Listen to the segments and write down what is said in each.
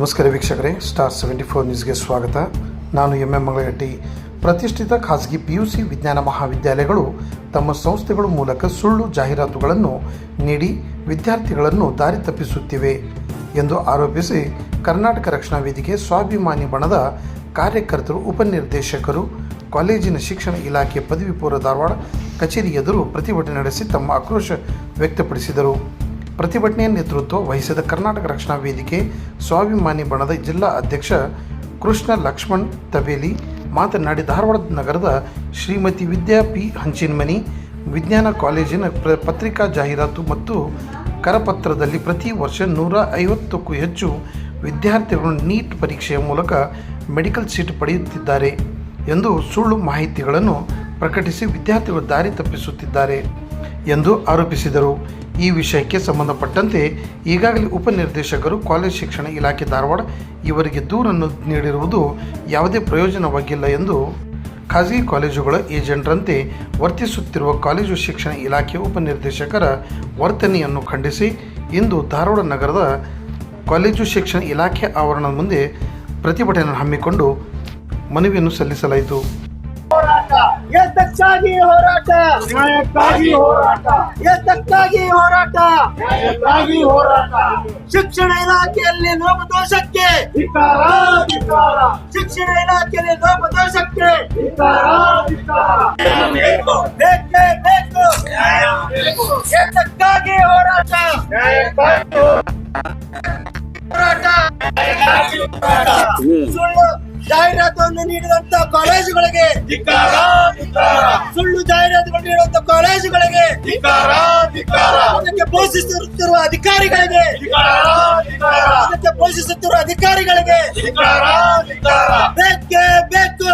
ನಮಸ್ಕಾರ ವೀಕ್ಷಕರೇ star seventy four ನ್ಯೂಸ್ಗೆ ಸ್ವಾಗತ. ನಾನು ಎಂ ಎಂ ಮಂಗಳಗಟ್ಟಿ. ಪ್ರತಿಷ್ಠಿತ ಖಾಸಗಿ ಪಿಯುಸಿ ವಿಜ್ಞಾನ ಮಹಾವಿದ್ಯಾಲಯಗಳು ತಮ್ಮ ಸಂಸ್ಥೆಗಳ ಮೂಲಕ ಸುಳ್ಳು ಜಾಹೀರಾತುಗಳನ್ನು ನೀಡಿ ವಿದ್ಯಾರ್ಥಿಗಳನ್ನು ದಾರಿ ತಪ್ಪಿಸುತ್ತಿವೆ ಎಂದು ಆರೋಪಿಸಿ ಕರ್ನಾಟಕ ರಕ್ಷಣಾ ವೇದಿಕೆ ಸ್ವಾಭಿಮಾನಿ ಬಣದ ಕಾರ್ಯಕರ್ತರು, ಉಪನಿರ್ದೇಶಕರು, ಕಾಲೇಜಿನ ಶಿಕ್ಷಣ ಇಲಾಖೆ ಪದವಿ ಪೂರ್ವ ಧಾರವಾಡ ಕಚೇರಿ ಎದುರು ಪ್ರತಿಭಟನೆ ನಡೆಸಿ ತಮ್ಮ ಆಕ್ರೋಶ ವ್ಯಕ್ತಪಡಿಸಿದರು. ಪ್ರತಿಭಟನೆಯ ನೇತೃತ್ವ ವಹಿಸಿದ ಕರ್ನಾಟಕ ರಕ್ಷಣಾ ವೇದಿಕೆ ಸ್ವಾಭಿಮಾನಿ ಬಣದ ಜಿಲ್ಲಾ ಅಧ್ಯಕ್ಷ ಕೃಷ್ಣ ಲಕ್ಷ್ಮಣ್ ತಬೇಲಿ, ಮಾತನಾಡಿ ಧಾರವಾಡ ನಗರದ ಶ್ರೀಮತಿ ವಿದ್ಯಾ ಪಿ ಹಂಚಿನಮನಿ, ವಿಜ್ಞಾನ ಕಾಲೇಜಿನ ಪತ್ರಿಕಾ ಜಾಹೀರಾತು ಮತ್ತು ಕರಪತ್ರದಲ್ಲಿ ಪ್ರತಿ ವರ್ಷ ನೂರ ಐವತ್ತಕ್ಕೂ ಹೆಚ್ಚು ವಿದ್ಯಾರ್ಥಿಗಳು ನೀಟ್ ಪರೀಕ್ಷೆಯ ಮೂಲಕ ಮೆಡಿಕಲ್ ಸೀಟ್ ಪಡೆಯುತ್ತಿದ್ದಾರೆ ಎಂದು ಸುಳ್ಳು ಮಾಹಿತಿಗಳನ್ನು ಪ್ರಕಟಿಸಿ ವಿದ್ಯಾರ್ಥಿಗಳು ದಾರಿ ತಪ್ಪಿಸುತ್ತಿದ್ದಾರೆ ಎಂದು ಆರೋಪಿಸಿದರು. ಈ ವಿಷಯಕ್ಕೆ ಸಂಬಂಧಪಟ್ಟಂತೆ ಈಗಾಗಲೇ ಉಪನಿರ್ದೇಶಕರು, ಕಾಲೇಜ್ ಶಿಕ್ಷಣ ಇಲಾಖೆ ಧಾರವಾಡ ಇವರಿಗೆ ದೂರನ್ನು ನೀಡಿರುವುದು ಯಾವುದೇ ಪ್ರಯೋಜನವಾಗಿಲ್ಲ ಎಂದು ಖಾಸಗಿ ಕಾಲೇಜುಗಳ ಏಜೆಂಟ್ರಂತೆ ವರ್ತಿಸುತ್ತಿರುವ ಕಾಲೇಜು ಶಿಕ್ಷಣ ಇಲಾಖೆ ಉಪನಿರ್ದೇಶಕರ ವರ್ತನೆಯನ್ನು ಖಂಡಿಸಿ ಇಂದು ಧಾರವಾಡ ನಗರದ ಕಾಲೇಜು ಶಿಕ್ಷಣ ಇಲಾಖೆ ಆವರಣದ ಮುಂದೆ ಪ್ರತಿಭಟನೆ ಹಮ್ಮಿಕೊಂಡು ಮನವಿಯನ್ನು ಸಲ್ಲಿಸಲಾಯಿತು. ಎದ್ದಕ್ಕಾಗಿ ಹೋರಾಟ. ನ್ಯಾಯಕ್ಕಾಗಿ ಹೋರಾಟ. ಎದ್ದಕ್ಕಾಗಿ ಹೋರಾಟ. ನ್ಯಾಯಕ್ಕಾಗಿ ಹೋರಾಟ. ಶಿಕ್ಷಣ ಇಲಾಖೆಯಲ್ಲಿ ಲೋಪದೋಷಕ್ಕೆ ಧಿಕ್ಕಾರ ಧಿಕ್ಕಾರ. ಶಿಕ್ಷಣ ಇಲಾಖೆಯಲ್ಲಿ ಲೋಪದೋಷಕ್ಕೆ ಧಿಕ್ಕಾರ ಧಿಕ್ಕಾರ. ಬೇಕು. ಬೇಕೇ ಬೇಕು. ನ್ಯಾಯ ಬೇಕು. ಎದ್ದಕ್ಕಾಗಿ ಹೋರಾಟ. ನ್ಯಾಯಕ್ಕಾಗಿ ಹೋರಾಟ. ನ್ಯಾಯಕ್ಕಾಗಿ ಹೋರಾಟ. ಸುಳ್ಳು ಜಾಹೀರಾತನ್ನು ನೀಡಿದಂತ ಕಾಲೇಜುಗಳಿಗೆ ಸುಳ್ಳು ಜಾಹೀರಾತುಗಳು ನೀಡುವಂತ ಕಾಲೇಜುಗಳಿಗೆ ಅದಕ್ಕೆ ಪೋಷಿಸುತ್ತಿರುವ ಅಧಿಕಾರಿಗಳಿಗೆ ಅದಕ್ಕೆ ಪೋಷಿಸುತ್ತಿರುವ ಅಧಿಕಾರಿಗಳಿಗೆ ಬೇಕೇ ಬೇಕು.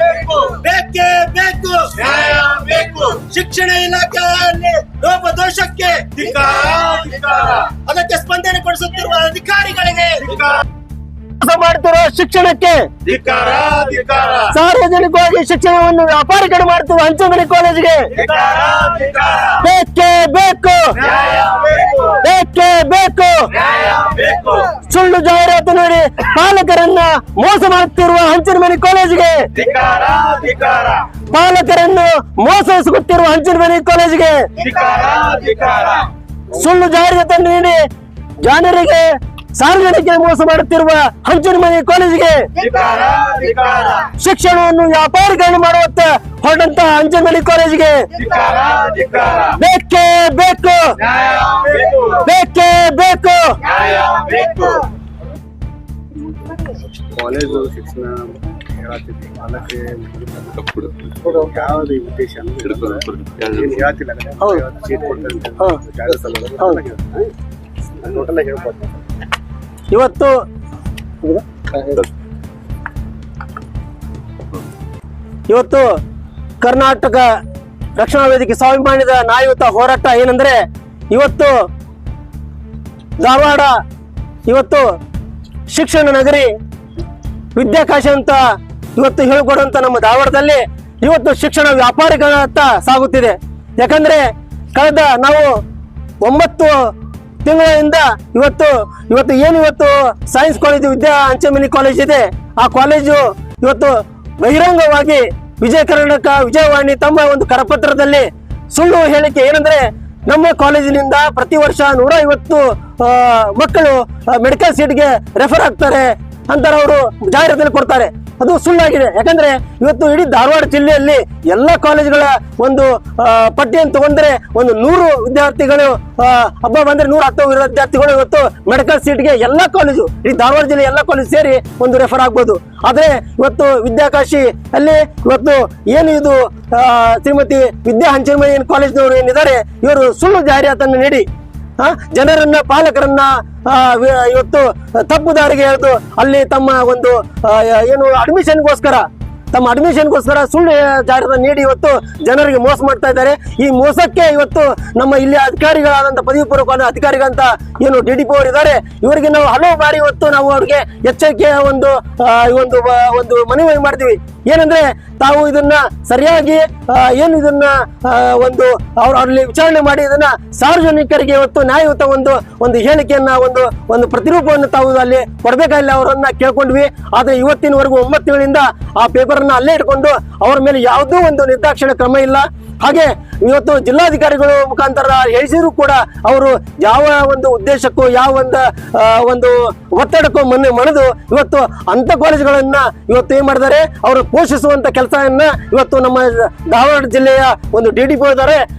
ಬೇಕು. ಬೇಕೇ ಬೇಕು. ಶಿಕ್ಷಣ ಇಲಾಖೆಯಲ್ಲಿ ಲೋಪ ದೋಷಕ್ಕೆ ಧಿಕ್ಕಾರ ಅದಕ್ಕೆ ಸ್ಪಂದನೆ ಕೊಡಿಸುತ್ತಿರುವ ಅಧಿಕಾರಿಗಳಿಗೆ ಮೋಸ ಮಾಡುತ್ತಿರುವ ಶಿಕ್ಷಣಕ್ಕೆ ಸಾರ್ವಜನಿಕವಾಗಿ ಶಿಕ್ಷಣವನ್ನು ವ್ಯಾಪಾರೀಕರಣ ಮಾಡುತ್ತಿರುವ ಹಂಚಮಣಿ ಕಾಲೇಜಿಗೆ ಬೇಕೇ ಬೇಕು. ಬೇಕು. ಬೇಕೇ ಸುಳ್ಳು ಜಾಹೀರಾತು ನೋಡಿ ಪಾಲಕರನ್ನ ಮೋಸ ಮಾಡುತ್ತಿರುವ ಹಂಚಿನ ಕಾಲೇಜಿಗೆ ಧಿಕ್ಕಾರ ಧಿಕ್ಕಾರ. ಪಾಲಕರನ್ನು ಮೋಸಿಸುತ್ತಿರುವ ಹಂಚಿನ ಕಾಲೇಜಿಗೆ ಧಿಕ್ಕಾರ ಧಿಕ್ಕಾರ. ಸುಳ್ಳು ಜಾಹೀರಾತು ನೀಡಿ ಜನರಿಗೆ ಸಾರ್ವಜನಿಕರಿಗೆ ಮೋಸ ಮಾಡುತ್ತಿರುವ ಹಂಚನಮನೆ ಕಾಲೇಜಿಗೆ ಶಿಕ್ಷಣವನ್ನು ವ್ಯಾಪಾರೀಕರಣ ಮಾಡುವತ್ತ ಹೊರಟಂತ ಹಂಚನಮಣಿ ಕಾಲೇಜಿಗೆ ಬೇಕೇ ಬೇಕು. ನ್ಯಾಯ ಬೇಕು ಬೇಕೇ. ಕಾಲೇಜು ಶಿಕ್ಷಣ ಹೇಳತ್ತಿದ್ವಿ ಪಾಲಕರೇ ಯಾವ್ದು ಉದ್ದೇಶ ಹೇಳ್ತಿಲ್ಲ ಟೋಟಲ್ ಹೇಳ್ಬೋದು ಇವತ್ತು ಇವತ್ತು ಕರ್ನಾಟಕ ರಕ್ಷಣಾ ವೇದಿಕೆ ಸ್ವಾಭಿಮಾನದ ನ್ಯಾಯಯುತ ಹೋರಾಟ ಏನಂದ್ರೆ ಇವತ್ತು ಧಾರವಾಡ, ಇವತ್ತು ಶಿಕ್ಷಣ ನಗರಿ, ವಿದ್ಯಾಕಾಶ ಅಂತ ಇವತ್ತು ಹೇಳಿಕೊಡುವಂತ ನಮ್ಮ ಧಾರವಾಡದಲ್ಲಿ ಇವತ್ತು ಶಿಕ್ಷಣ ವ್ಯಾಪಾರಿಗಳತ್ತ ಸಾಗುತ್ತಿದೆ. ಯಾಕಂದ್ರೆ ಕಳೆದ ನಾವು ಒಂಬತ್ತು ತಿಂಗಳಿಂದ ಇವತ್ತು ಇವತ್ತು ಏನು ಇವತ್ತು ಸೈನ್ಸ್ ಕಾಲೇಜ್ ವಿದ್ಯಾ ಅಂಚೆಮನಿ ಕಾಲೇಜ್ ಇದೆ. ಆ ಕಾಲೇಜು ಇವತ್ತು ಬಹಿರಂಗವಾಗಿ ವಿಜಯ ಕರ್ನಾಟಕ, ವಿಜಯವಾಣಿ ತಮ್ಮ ಒಂದು ಕರಪತ್ರದಲ್ಲಿ ಸುಳ್ಳು ಹೇಳಿಕೆ ಏನಂದ್ರೆ ನಮ್ಮ ಕಾಲೇಜಿನಿಂದ ಪ್ರತಿ ವರ್ಷ ನೂರ ಐವತ್ತು ಮಕ್ಕಳು ಮೆಡಿಕಲ್ ಸೀಟ್ಗೆ ರೆಫರ್ ಆಗ್ತಾರೆ ಅಂತ ಅವರು ಜಾಹೀರಾತಲ್ಲಿ ಕೊಡ್ತಾರೆ. ಅದು ಸುಳ್ಳಾಗಿದೆ. ಯಾಕಂದ್ರೆ ಇವತ್ತು ಇಡೀ ಧಾರವಾಡ ಜಿಲ್ಲೆಯಲ್ಲಿ ಎಲ್ಲ ಕಾಲೇಜುಗಳ ಒಂದು ಪಟ್ಟಿಯನ್ನು ತಗೊಂಡ್ರೆ ಒಂದು ನೂರು ವಿದ್ಯಾರ್ಥಿಗಳು ಹಬ್ಬ ಬಂದ್ರೆ ನೂರ ಹತ್ತು ವಿದ್ಯಾರ್ಥಿಗಳು ಇವತ್ತು ಮೆಡಿಕಲ್ ಸೀಟ್ಗೆ ಎಲ್ಲ ಕಾಲೇಜು, ಇಡೀ ಧಾರವಾಡ ಜಿಲ್ಲೆ ಎಲ್ಲ ಕಾಲೇಜು ಸೇರಿ ಒಂದು ರೆಫರ್ ಆಗ್ಬೋದು. ಆದ್ರೆ ಇವತ್ತು ವಿದ್ಯಾಕಾಶಿ ಅಲ್ಲಿ ಇವತ್ತು ಏನು ಇದು ಶ್ರೀಮತಿ ವಿದ್ಯಾ ಹಂಚನಮಯ್ಯನ್ ಕಾಲೇಜ್ನವರು ಏನಿದ್ದಾರೆ, ಇವರು ಸುಳ್ಳು ಜಾಹೀರಾತನ್ನು ನೀಡಿ. ಜನರನ್ನ, ಪಾಲಕರನ್ನ ಇವತ್ತು ತಪ್ಪು ದಾರಿಗೆ ಎಳೆದು ಅಲ್ಲಿ ತಮ್ಮ ಒಂದು ಏನು ಅಡ್ಮಿಷನ್ಗೋಸ್ಕರ ತಮ್ಮ ಅಡ್ಮಿಷನ್ಗೋಸ್ಕರ ಸುಳ್ಳು ಜಾರದ ನೀಡಿ ಇವತ್ತು ಜನರಿಗೆ ಮೋಸ ಮಾಡ್ತಾ ಇದ್ದಾರೆ. ಈ ಮೋಸಕ್ಕೆ ಇವತ್ತು ನಮ್ಮ ಇಲ್ಲಿ ಅಧಿಕಾರಿಗಳಾದಂಥ ಪದವಿ ಪೂರ್ವಕ ಅಧಿಕಾರಿಗಳಂತ ಏನು ಡಿ ಡಿ ಪಿ ಅವರು ಇದ್ದಾರೆ. ಇವರಿಗೆ ನಾವು ಹಲವು ಬಾರಿ ಇವತ್ತು ನಾವು ಅವ್ರಿಗೆ ಎಚ್ಚರಿಕೆಯ ಒಂದು ಒಂದು ಒಂದು ಮನವಿ ಮಾಡ್ತೀವಿ ಏನಂದ್ರೆ ತಾವು ಇದನ್ನ ಸರಿಯಾಗಿ ಏನು ಇದನ್ನ ಒಂದು ಅವ್ರು ಅಲ್ಲಿ ವಿಚಾರಣೆ ಮಾಡಿ ಇದನ್ನ ಸಾರ್ವಜನಿಕರಿಗೆ ಇವತ್ತು ನ್ಯಾಯಯುತ ಒಂದು ಒಂದು ಹೇಳಿಕೆಯನ್ನ, ಒಂದು ಒಂದು ಪ್ರತಿರೂಪವನ್ನು ತಾವು ಅಲ್ಲಿ ಕೊಡಬೇಕಾಗಿಲ್ಲ ಅವರನ್ನ ಕೇಳ್ಕೊಂಡ್ವಿ. ಆದ್ರೆ ಇವತ್ತಿನವರೆಗೂ ಒಂಬತ್ತು ತಿಂಗಳಿಂದ ಆ ಪೇಪರ್ ಅಲ್ಲೇ ಇಟ್ಕೊಂಡು ಅವ್ರ ಮೇಲೆ ಯಾವುದೂ ಒಂದು ನಿರ್ದಾಕ್ಷಿಣ್ಯ ಕ್ರಮ ಇಲ್ಲ. ಹಾಗೆ ಇವತ್ತು ಜಿಲ್ಲಾಧಿಕಾರಿಗಳು ಮುಖಾಂತರ ಹೇಳಿಸಿದ್ರು ಕೂಡ ಅವರು ಯಾವ ಒಂದು ಉದ್ದೇಶಕ್ಕೂ, ಯಾವ ಒಂದು ಒಂದು ಒತ್ತಡಕ್ಕೂ ಮನೆ ಮಣದು ಇವತ್ತು ಅಂತ ಕಾಲೇಜುಗಳನ್ನ ಇವತ್ತು ಏನ್ ಮಾಡಿದ್ದಾರೆ? ಅವರು ಪೋಷಿಸುವಂತ ಕೆಲಸವನ್ನ ಇವತ್ತು ನಮ್ಮ ಧಾರವಾಡ ಜಿಲ್ಲೆಯ ಒಂದು ಡಿ ಡಿ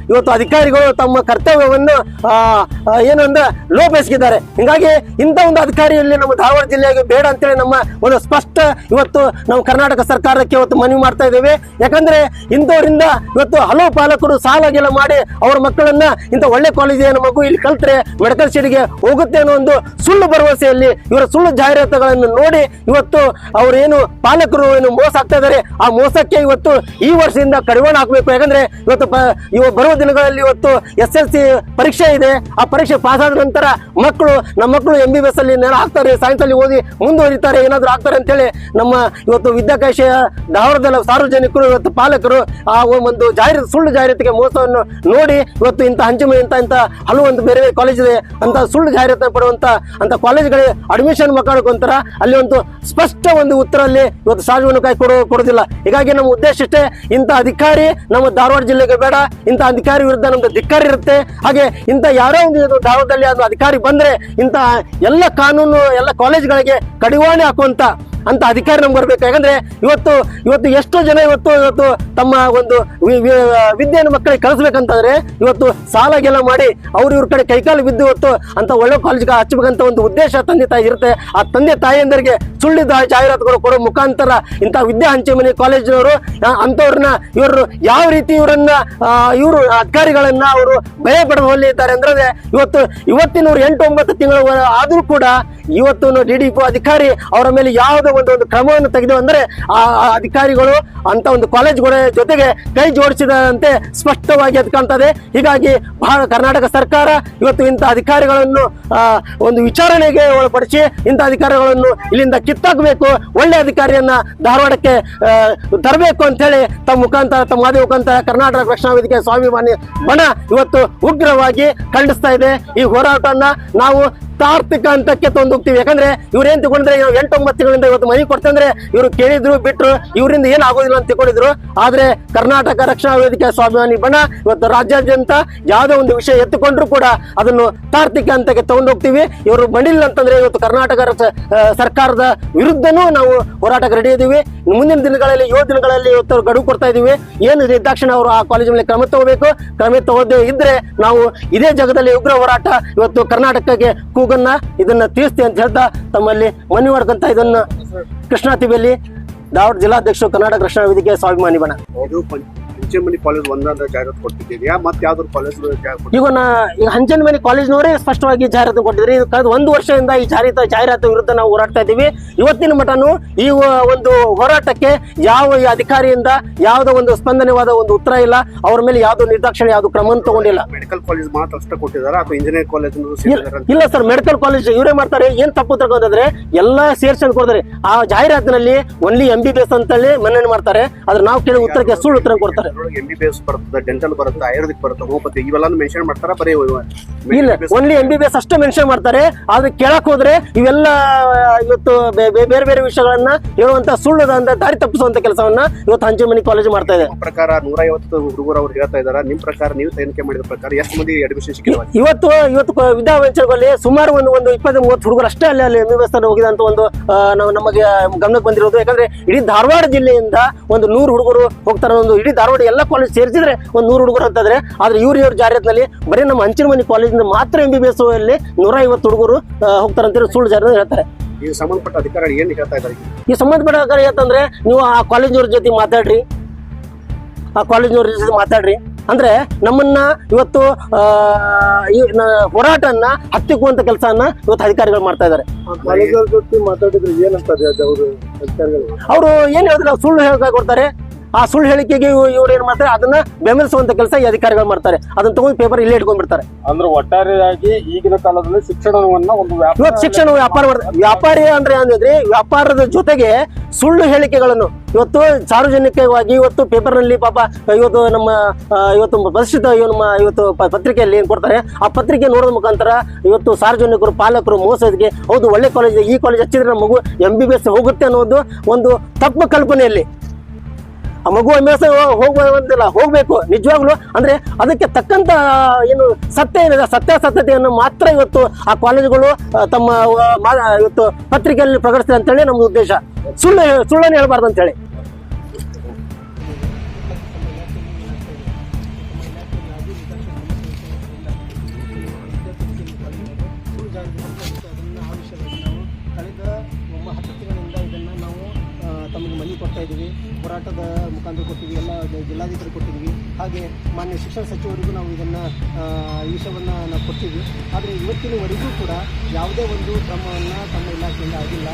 ಇವತ್ತು ಅಧಿಕಾರಿಗಳು ತಮ್ಮ ಕರ್ತವ್ಯವನ್ನು ಏನು ಅಂದ್ರೆ ಲೋಪಿಸಿದ್ದಾರೆ ಹಿಂಗಾಗಿ ಇಂಥ ಒಂದು ಅಧಿಕಾರಿಯಲ್ಲಿ ನಮ್ಮ ಧಾರವಾಡ ಜಿಲ್ಲೆಗೆ ಬೇಡ ಅಂತೇಳಿ ನಮ್ಮ ಒಂದು ಸ್ಪಷ್ಟ ಇವತ್ತು ನಾವು ಕರ್ನಾಟಕ ಸರ್ಕಾರಕ್ಕೆ ಇವತ್ತು ಮನವಿ ಮಾಡ್ತಾ ಇದ್ದೇವೆ. ಯಾಕಂದ್ರೆ ಇಂಥವರಿಂದ ಇವತ್ತು ಹಲವು ಪಾಲಕರು ಸಾಲ ಮಾಡಿ ಅವ್ರ ಮಕ್ಕಳನ್ನ ಇಂಥ ಒಳ್ಳೆ ಕಾಲೇಜ್ ನಮ್ಮ ಮಗು ಇಲ್ಲಿ ಕಲ್ತ್ರೆ ಮೆಡಿಕಲ್ ಸೀಟ್ಗೆ ಹೋಗುತ್ತೆ ಅನ್ನೋ ಒಂದು ಸುಳ್ಳು ಭರವಸೆಯಲ್ಲಿ ಇವರ ಸುಳ್ಳು ಜಾಹೀರಾತುಗಳನ್ನು ನೋಡಿ ಇವತ್ತು ಅವರೇನು ಪಾಲಕರು ಏನು ಮೋಸ ಆಗ್ತಾ ಇದ್ದಾರೆ ಆ ಮೋಸಕ್ಕೆ ಇವತ್ತು ಈ ವರ್ಷದಿಂದ ಕಡಿವಾಣ ಹಾಕಬೇಕು. ಯಾಕಂದ್ರೆ ಇವತ್ತು ಇವ ಬರುವ ದಿನಗಳಲ್ಲಿ ಇವತ್ತು ಎಸ್ ಎಲ್ ಸಿ ಪರೀಕ್ಷೆ ಇದೆ. ಆ ಪರೀಕ್ಷೆ ಪಾಸ್ ಆದ ನಂತರ ಮಕ್ಕಳು, ನಮ್ಮ ಮಕ್ಕಳು ಎಂ ಬಿ ಬಿ ಎಸ್ ಅಲ್ಲಿ ನೆಲ ಆಗ್ತಾರೆ ಸೈನ್ಸ್ ಅಲ್ಲಿ ಓದಿ ಮುಂದುವರಿತಾರೆ, ಏನಾದ್ರು ಆಗ್ತಾರೆ ಅಂತೇಳಿ ನಮ್ಮ ಇವತ್ತು ವಿದ್ಯಾಕಾಶೆಯ ಧಾರವಾಡದ ಸಾರ್ವಜನಿಕರು, ಇವತ್ತು ಪಾಲಕರು ಆ ಒಂದು ಜಾಹೀರಾತು ಸುಳ್ಳು ಜಾಹೀರಾತಿಗೆ ಮೋಸವನ್ನು ನೋಡಿ ಇವತ್ತು ಇಂಥ ಹಂಚಿಮನೆ, ಇಂಥ ಇಂಥ ಹಲವು ಒಂದು ಬೇರೆ ಬೇರೆ ಕಾಲೇಜ್ ಇದೆ ಅಂತ ಸುಳ್ಳು ಜಾಹೀರಾತು ಪಡುವಂತ ಅಂತ ಕಾಲೇಜ್ಗಳಿಗೆ ಅಡ್ಮಿಷನ್ ಮಕ್ಕಳಕ್ಕೊಂತರ ಅಲ್ಲಿ ಒಂದು ಸ್ಪಷ್ಟ ಒಂದು ಉತ್ತರ ಅಲ್ಲಿ ಇವತ್ತು ಸಾರ್ವಜನಿಕ ಕೊಡೋ ಕೊಡೋದಿಲ್ಲ ಹೀಗಾಗಿ ನಮ್ಮ ಉದ್ದೇಶ ಇಷ್ಟೇ, ಇಂಥ ಅಧಿಕಾರಿ ನಮ್ಮ ಧಾರವಾಡ ಜಿಲ್ಲೆಗೆ ಬೇಡ, ಇಂಥ ಅಧಿಕಾರಿ ವಿರುದ್ಧ ನಮ್ದು ಧಿಕ್ಕಾರ ಇರುತ್ತೆ. ಹಾಗೆ ಇಂಥ ಯಾರೋ ಒಂದು ಧಾರವಾಡದಲ್ಲಿ ಅದು ಅಧಿಕಾರಿ ಬಂದ್ರೆ ಇಂಥ ಎಲ್ಲ ಕಾನೂನು, ಎಲ್ಲ ಕಾಲೇಜ್ಗಳಿಗೆ ಕಡಿವಾಣಿ ಹಾಕುವಂತ ಅಂತ ಅಧಿಕಾರಿ ನಮ್ಗೆ ಬರ್ಬೇಕು. ಯಾಕಂದ್ರೆ ಇವತ್ತು ಇವತ್ತು ಎಷ್ಟೋ ಜನ ಇವತ್ತು ಇವತ್ತು ತಮ್ಮ ಒಂದು ವಿದ್ಯೆಯನ್ನು ಮಕ್ಕಳಿಗೆ ಕಳಿಸ್ಬೇಕಂತಂದ್ರೆ ಇವತ್ತು ಸಾಲ ಗೆಲ್ಲ ಮಾಡಿ ಅವ್ರ ಇವ್ರ ಕಡೆ ಕೈಕಾಲು ಬಿದ್ದು ಇವತ್ತು ಅಂತ ಒಳ್ಳೆ ಕಾಲೇಜ್ಗೆ ಹಚ್ಚಬೇಕಂತ ಒಂದು ಉದ್ದೇಶ ತಂದೆ ತಾಯಿ ಇರುತ್ತೆ. ಆ ತಂದೆ ತಾಯಿಯಂದರಿಗೆ ಸುಳ್ಳಿದ ಜಾಹೀರಾತುಗಳು ಕೊಡೋ ಮುಖಾಂತರ ಇಂಥ ವಿದ್ಯಾ ಹಂಚಿಮನಿ ಕಾಲೇಜಿನವರು ಅಂಥವ್ರನ್ನ ಇವರು ಯಾವ ರೀತಿ ಇವರನ್ನ ಇವರು ಅಧಿಕಾರಿಗಳನ್ನ ಅವರು ಭಯ ಇದ್ದಾರೆ ಅಂದ್ರೆ ಇವತ್ತು ಇವತ್ತಿನವ್ರು ಎಂಟು ಒಂಬತ್ತು ತಿಂಗಳು ಆದರೂ ಕೂಡ ಇವತ್ತು ಡಿ ಡಿ ಅಧಿಕಾರಿ ಅವರ ಮೇಲೆ ಯಾವುದೋ ಒಂದು ಒಂದು ಕ್ರಮವನ್ನು ತೆಗೆದು ಅಂದರೆ ಆ ಅಧಿಕಾರಿಗಳು ಅಂತ ಒಂದು ಕಾಲೇಜ್ಗಳ ಜೊತೆಗೆ ಕೈ ಜೋಡಿಸಿದಂತೆ ಸ್ಪಷ್ಟವಾಗಿ ಅದು ಕಾಣ್ತದೆ. ಹೀಗಾಗಿ ಭಾಳ ಕರ್ನಾಟಕ ಸರ್ಕಾರ ಇವತ್ತು ಇಂಥ ಅಧಿಕಾರಿಗಳನ್ನು ಒಂದು ವಿಚಾರಣೆಗೆ ಒಳಪಡಿಸಿ ಇಂಥ ಅಧಿಕಾರಿಗಳನ್ನು ಇಲ್ಲಿಂದ ಕಿತ್ತಾಕಬೇಕು, ಒಳ್ಳೆ ಅಧಿಕಾರಿಯನ್ನ ಧಾರವಾಡಕ್ಕೆ ತರಬೇಕು ಅಂತ ಹೇಳಿ ತಮ್ಮ ಮುಖಾಂತರ, ತಮ್ಮ ಮಾದಿ ಮುಖಾಂತರ ಕರ್ನಾಟಕ ರಕ್ಷಣಾ ವೇದಿಕೆ ಸ್ವಾಭಿಮಾನಿ ಬಣ ಇವತ್ತು ಉಗ್ರವಾಗಿ ಖಂಡಿಸ್ತಾ ಇದೆ. ಈ ಹೋರಾಟವನ್ನ ನಾವು ತಾರ್ತಿಕ ಹಂತಕ್ಕೆ ತಂದು ಹೋಗ್ತೀವಿ ಯಾಕಂದ್ರೆ ಇವ್ರೇನ್ ತಗೊಂಡ್ರೆ ಎಂಟು ಒಂಬತ್ತು ತಿಂಗಳಿಂದ ಇವತ್ತು ಮನೆ ಕೊಡ್ತಂದ್ರೆ ಇವ್ರು ಕೇಳಿದ್ರು, ಬಿಟ್ರು, ಇವರಿಂದ ಏನ್ ಆಗೋದಿಲ್ಲ ಅಂತ ತಿಳ್ಕೊಂಡಿದ್ರು. ಆದ್ರೆ ಕರ್ನಾಟಕ ರಕ್ಷಣಾ ವೇದಿಕೆ ಸ್ವಾಭಿಮಾನಿ ಬಣ ಇವತ್ತು ರಾಜ್ಯಾದ್ಯಂತ ಯಾವುದೋ ಒಂದು ವಿಷಯ ಎತ್ತುಕೊಂಡ್ರು ಕೂಡ ಅದನ್ನು ತಾರ್ತಿಕ ಹಂತಕ್ಕೆ ತಗೊಂಡು ಹೋಗ್ತೀವಿ ಇವರು ಬಂಡಿಲ್ಲ ಅಂತಂದ್ರೆ ಇವತ್ತು ಕರ್ನಾಟಕ ಸರ್ಕಾರದ ವಿರುದ್ಧನೂ ನಾವು ಹೋರಾಟಕ್ಕೆ ರೆಡಿ ಇದೀವಿ. ಮುಂದಿನ ದಿನಗಳಲ್ಲಿ, ಏಳು ದಿನಗಳಲ್ಲಿ ಇವತ್ತು ಗಡುವು ಕೊಡ್ತಾ ಇದೀವಿ. ಏನು ತಕ್ಷಣ ಅವರು ಆ ಕಾಲೇಜ್ ಮೇಲೆ ಕ್ರಮ ತಗೋಬೇಕು? ಕ್ರಮ ತಗೋದೇ ಇದ್ರೆ ನಾವು ಇದೇ ಜಾಗದಲ್ಲಿ ಉಗ್ರ ಹೋರಾಟ ಇವತ್ತು ಕರ್ನಾಟಕಕ್ಕೆ ಕೂಗನ್ನ ಇದನ್ನ ತೀರ್ಸ್ತಿ ಅಂತ ಹೇಳ್ತಾ ತಮ್ಮಲ್ಲಿ ಮನವಿ ಮಾಡ್ಕೊಂತ ಇದನ್ನ ಕೃಷ್ಣಾ ತಿಬೇಲಿ ಧಾರವಾಡ ಜಿಲ್ಲಾಧ್ಯಕ್ಷರು ಕರ್ನಾಟಕ ರಕ್ಷಣಾ ವೇದಿಕೆ ಸ್ವಾಭಿಮಾನಿ ಬಣ. ಪಂಚಮನಿ ಕಾಲೇಜ್ ಒಂದಾದ ಜಾಹೀರಾತು ಕೊಟ್ಟಿದ್ದೀರಾ? ಮತ್ತೆ ಯಾವ್ದಾದ್ರು ಕಾಲೇಜ್ ಈಗ ನಾ ಈಗ ಹಂಚನಮನೆ ಕಾಲೇಜ್ನವರೇ ಸ್ಪಷ್ಟವಾಗಿ ಜಾಹೀರಾತು ಕೊಟ್ಟಿದ್ರಿ. ಇದು ಕಳೆದ ಒಂದು ವರ್ಷದಿಂದ ಈ ಜಾಹೀರಾತು ಜಾಹೀರಾತು ವಿರುದ್ಧ ನಾವು ಹೋರಾಡ್ತಾ ಇದ್ದೀವಿ. ಇವತ್ತಿನ ಮಟನು ಈ ಒಂದು ಹೋರಾಟಕ್ಕೆ ಯಾವ ಈ ಅಧಿಕಾರಿಯಿಂದ ಯಾವುದೋ ಒಂದು ಸ್ಪಂದನವಾದ ಒಂದು ಉತ್ತರ ಇಲ್ಲ. ಅವ್ರ ಮೇಲೆ ಯಾವುದೋ ನಿರ್ದಾಕ್ಷಿಣ್ಯ ಯಾವ್ದು ಕ್ರಮ ತಗೊಂಡಿಲ್ಲ. ಮೆಡಿಕಲ್ ಕಾಲೇಜ್ ಮಾತ್ರ ಅಷ್ಟೇ ಕೊಟ್ಟಿದ್ದಾರೆ? ಅಥವಾ ಇಂಜಿನಿಯರಿಂಗ್ ಕಾಲೇಜ್ ಇಲ್ಲ- ಇಲ್ಲ ಸರ್ ಮೆಡಿಕಲ್ ಕಾಲೇಜ್ ಇವರೇ ಮಾಡ್ತಾರೆ. ಏನ್ ತಪ್ಪು ತಗೊಂಡ್ರೆ ಎಲ್ಲಾ ಸೇರ್ಸ್ಕೊಂಡು ಕೊಡ್ತಾರೆ. ಆ ಜಾಹೀರಾತಿನಲ್ಲಿ only M B B S ಅಂತೇಳಿ ಮನ್ನಣೆ ಮಾಡ್ತಾರೆ. ಆದ್ರೆ ನಾವು ಕೇಳಿ ಉತ್ತರಕ್ಕೆ ಸುಳ್ಳು ಉತ್ತರ ಕೊಡ್ತಾರೆ. ಎಂ ಬಿ ಬಿ ಎಸ್ ಬರ್ತದೆ ಡೆಂಟಲ್ ಬರುತ್ತೆ ಆಯುರ್ವೇದಿಕ್ ಬರುತ್ತೆ ಹೋಮಿಯೋಪತಿ ಇವೆಲ್ಲಾನು ಮೆನ್ಷನ್ ಮಾಡ್ತಾರ? ಬರೀ ಇಲ್ಲ only M B B S ಅಷ್ಟೇ ಮೆನ್ಷನ್ ಮಾಡ್ತಾರೆ. ಆದ್ರೆ ಕೇಳಕ್ ಹೋದ್ರೆ ಇವೆಲ್ಲ ಇವತ್ತು ಬೇರೆ ಬೇರೆ ವಿಷಯಗಳನ್ನ ಹೇಳುವಂತ ಸುಳ್ಳುದಂತ ದಾರಿ ತಪ್ಪಿಸುವಂತ ಕೆಲಸವನ್ನ ಇವತ್ತು ಹಂಚಿಮನಿ ಕಾಲೇಜ್ ಮಾಡ್ತಾ ಇದೆ. ಪ್ರಕಾರ ನೂರ ಐವತ್ತು ಹುಡುಗರು ಅವ್ರು ಹೇಳ್ತಾ ಇದಾರೆ ನಿಮ್ ಪ್ರಕಾರ ನೀವು ತನಿಖೆ ಮಾಡಿದ ಪ್ರಕಾರ ಎಷ್ಟು ಮಂದಿ ಅಡ್ಮಿಷನ್ ಸಿಕ್ಕಿಲ್ಲ ಇವತ್ತು ಇವತ್ತು ವಿದ್ಯಾವಂಚರಲ್ಲಿ ಸುಮಾರು ಒಂದು ಒಂದು ಇಪ್ಪತ್ತು ಮೂವತ್ತು ಹುಡುಗರು ಅಷ್ಟೇ ಅಲ್ಲಿ ಅಲ್ಲಿ ಎಂ ಬಿ ಬಿ ಎಸ್ ಹೋಗಿದಂತ ಒಂದು ನಾವು ನಮಗೆ ಗಮನಕ್ಕೆ ಬಂದಿರೋದು. ಯಾಕಂದ್ರೆ ಇಡೀ ಧಾರವಾಡ ಜಿಲ್ಲೆಯಿಂದ ಒಂದು ನೂರು ಹುಡುಗರು ಹೋಗ್ತಾರೆ ಒಂದು ಇಡೀ ಧಾರವಾಡ ಎಲ್ಲ ಕಾಲೇಜ್ ಸೇರಿಸಿದ್ರೆ ಒಂದು ನೂರು ಹುಡುಗರು ಅಂತಂದ್ರೆ ಆದ್ರೆ ಇವ್ರ ಇವ್ರ ಜಾರಿಯತ್ನಲ್ಲಿ ಬರೀ ನಮ್ಮ ಹಂಚಿನಮನಿ ಕಾಲೇಜಿಂದ ಮಾತ್ರ ಎಂ ಬಿ ಬಿ ಎಸ್ ಅಲ್ಲಿ ನೂರ ಐವತ್ತು ಹುಡುಗರು ಹೋಗ್ತಾರಂತ ಸುಳ್ಳು ಜಾರಿ ಹೇಳ್ತಾರೆ. ಈ ಸಂಬಂಧಪಟ್ಟ ಅಧಿಕಾರಿಗಳು ಏನ್ ಹೇಳ್ತಾ ಇದ್ದಾರೆ ಈ ಸಂಬಂಧಪಟ್ಟ ಅಧಿಕಾರಿ ಯಾಕಂದ್ರೆ ನೀವು ಆ ಕಾಲೇಜಿನವ್ರ ಜೊತೆ ಮಾತಾಡ್ರಿ. ಆ ಕಾಲೇಜಿನವ್ರ ಜೊತೆ ಮಾತಾಡ್ರಿ. ಅಂದ್ರೆ ನಮ್ಮನ್ನ ಇವತ್ತು ಹೋರಾಟನ್ನ ಹತ್ತಿಕ್ಕುವಂತ ಕೆಲಸವನ್ನ ಇವತ್ತು ಅಧಿಕಾರಿಗಳು ಮಾಡ್ತಾ ಇದ್ದಾರೆ. ಕಾಲೇಜರ ಜೊತೆ ಮಾತಾಡಿದ್ರೆ ಏನಂತ ಅವರು ಅಧಿಕಾರಿಗಳು? ಅವರು ಏನ್ ಹೇಳಿದ್ರೆ ಸುಳ್ಳು ಹೇಳ್ತಾ ಕೊಡ್ತಾರೆ. ಆ ಸುಳ್ಳು ಹೇಳಿಕೆಗೆ ಇವ್- ಇವ್ರು ಏನ್ ಮಾಡ್ತಾರೆ? ಅದನ್ನ ಬೆಂಬಲಿಸುವಂತ ಕೆಲಸ ಈ ಅಧಿಕಾರಿಗಳು ಮಾಡ್ತಾರೆ. ಅದನ್ನ ತಗೊಂಡು ಪೇಪರ್ ಇಲ್ಲೇ ಇಟ್ಕೊಂಡ್ಬಿಡ್ತಾರೆ. ಅಂದ್ರೆ ಒಟ್ಟಾರೆಯಾಗಿ ಈಗಿನ ಕಾಲದಲ್ಲಿ ಶಿಕ್ಷಣವನ್ನ ಒಂದು ವ್ಯಾಪಾರ ಇವತ್ತು ಶಿಕ್ಷಣ ವ್ಯಾಪಾರ ವ್ಯಾಪಾರಿ ಅಂದ್ರೆ ಅಂದ್ರೆ ವ್ಯಾಪಾರದ ಜೊತೆಗೆ ಸುಳ್ಳು ಹೇಳಿಕೆಗಳನ್ನು. ಇವತ್ತು ಸಾರ್ವಜನಿಕವಾಗಿ ಇವತ್ತು ಪೇಪರ್ನಲ್ಲಿ ಪಾಪ ಇವತ್ತು ನಮ್ಮ ಇವತ್ತು ಪ್ರತಿಷ್ಠಿತ ನಮ್ಮ ಇವತ್ತು ಪತ್ರಿಕೆಯಲ್ಲಿ ಏನ್ ಕೊಡ್ತಾರೆ? ಆ ಪತ್ರಿಕೆ ನೋಡೋದ ಮುಖಾಂತರ ಇವತ್ತು ಸಾರ್ವಜನಿಕರು ಪಾಲಕರು ಮೋಸದಿಗೆ ಹೌದು ಒಳ್ಳೆ ಕಾಲೇಜ್ ಈ ಕಾಲೇಜ್ ಹಚ್ಚಿದ್ರೆ ಮಗು ಎಂ ಬಿ ಬಿ ಎಸ್ ಹೋಗುತ್ತೆ ಅನ್ನೋದು ಒಂದು ತಪ್ಪು ಕಲ್ಪನೆಯಲ್ಲಿ. ಆ ಮಗು ಅಭ್ಯಾಸ ಹೋಗುವಂತಿಲ್ಲ ಹೋಗ್ಬೇಕು, ನಿಜವಾಗ್ಲು? ಅಂದ್ರೆ ಅದಕ್ಕೆ ತಕ್ಕಂತ ಏನು ಸತ್ಯ ಏನಿದೆ? ಸತ್ಯಾಸತ್ಯತೆಯನ್ನು ಮಾತ್ರ ಇವತ್ತು ಆ ಕಾಲೇಜುಗಳು ತಮ್ಮ ಇವತ್ತು ಪತ್ರಿಕೆಯಲ್ಲಿ ಪ್ರಕಟಿಸ್ತಾರೆ ಅಂತೇಳಿ ನಮ್ದು ಉದ್ದೇಶ. ಸುಳ್ಳು ಸುಳ್ಳನ್ನು ಹೇಳ್ಬಾರ್ದು ಅಂತೇಳಿ. ಕೊಡ್ತಾ ಇದ್ದೀವಿ. ಹೋರಾಟದ ಮುಖಾಂತರ ಕೊಟ್ಟಿದ್ವಿ ಎಲ್ಲ ಜಿಲ್ಲಾಧಿಕಾರಿ ಕೊಟ್ಟಿದ್ವಿ ಹಾಗೆ ಮಾನ್ಯ ಶಿಕ್ಷಣ ಸಚಿವರಿಗೂ ನಾವು ಇದನ್ನು ವಿಷಯವನ್ನು ನಾವು ಕೊಟ್ಟಿದ್ವಿ ಆದರೆ ಇವತ್ತಿನವರೆಗೂ ಕೂಡ ಯಾವುದೇ ಒಂದು ಕ್ರಮವನ್ನು ತಮ್ಮ ಇಲಾಖೆಯಿಂದ ಆಗಿಲ್ಲ.